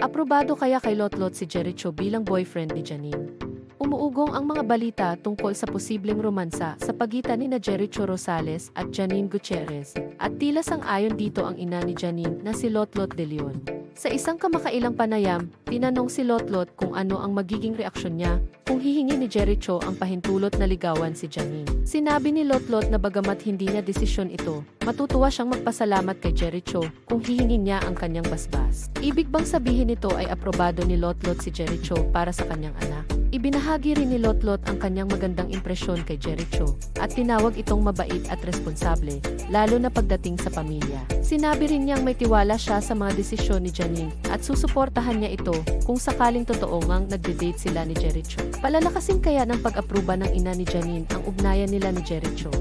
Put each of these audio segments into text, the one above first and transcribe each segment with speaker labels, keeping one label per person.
Speaker 1: Aprobado kaya kay Lotlot si Jericho bilang boyfriend ni Janine. Umuugong ang mga balita tungkol sa posibleng romansa sa pagitan ni na Jericho Rosales at Janine Gutierrez, at tila sang-ayon dito ang ina ni Janine na si Lotlot de Leon. Sa isang kamakailang panayam, tinanong si Lotlot kung ano ang magiging reaksyon niya kung hihingi ni Jericho ang pahintulot na ligawan si Janine. Sinabi ni Lotlot na bagamat hindi niya desisyon ito, matutuwa siyang magpasalamat kay Jericho kung hihingin niya ang kanyang basbas. Ibig bang sabihin nito ay aprobado ni Lotlot si Jericho para sa kanyang anak? Ibinahagi rin ni Lotlot ang kanyang magandang impresyon kay Jericho at tinawag itong mabait at responsable, lalo na pagdating sa pamilya. Sinabi rin niyang may tiwala siya sa mga desisyon ni Janine at susuportahan niya ito kung sakaling totoo ngang nagde-date sila ni Jericho. Palalakasin kaya ng pag-aproba ng ina ni Janine ang ugnayan nila ni Jericho.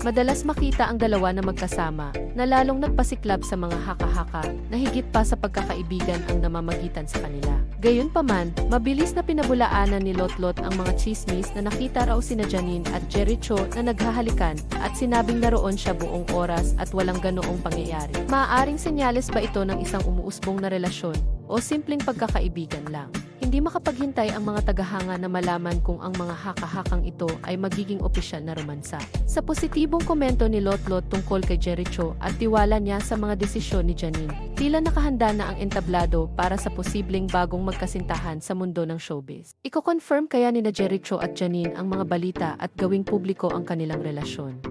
Speaker 1: Madalas makita ang dalawa na magkasama na lalong nagpasiklab sa mga haka-haka na higit pa sa pagkakaibigan ang namamagitan sa kanila. Gayunpaman, mabilis na pinabulaanan ni Lotlot ang mga chismis na nakita raw sina Janine at Jericho na naghahalikan at sinabing naroon siya buong oras at walang ganoong pangyayari. Maaaring senyales ba ito ng isang umuusbong na relasyon o simpleng pagkakaibigan lang? Hindi makapaghintay ang mga tagahanga na malaman kung ang mga haka-hakang ito ay magiging opisyal na romansa. Sa positibong komento ni Lotlot tungkol kay Jericho at tiwala niya sa mga desisyon ni Janine, tila nakahanda na ang entablado para sa posibleng bagong magkasintahan sa mundo ng showbiz. Iko-confirm kaya ni na Jericho at Janine ang mga balita at gawing publiko ang kanilang relasyon.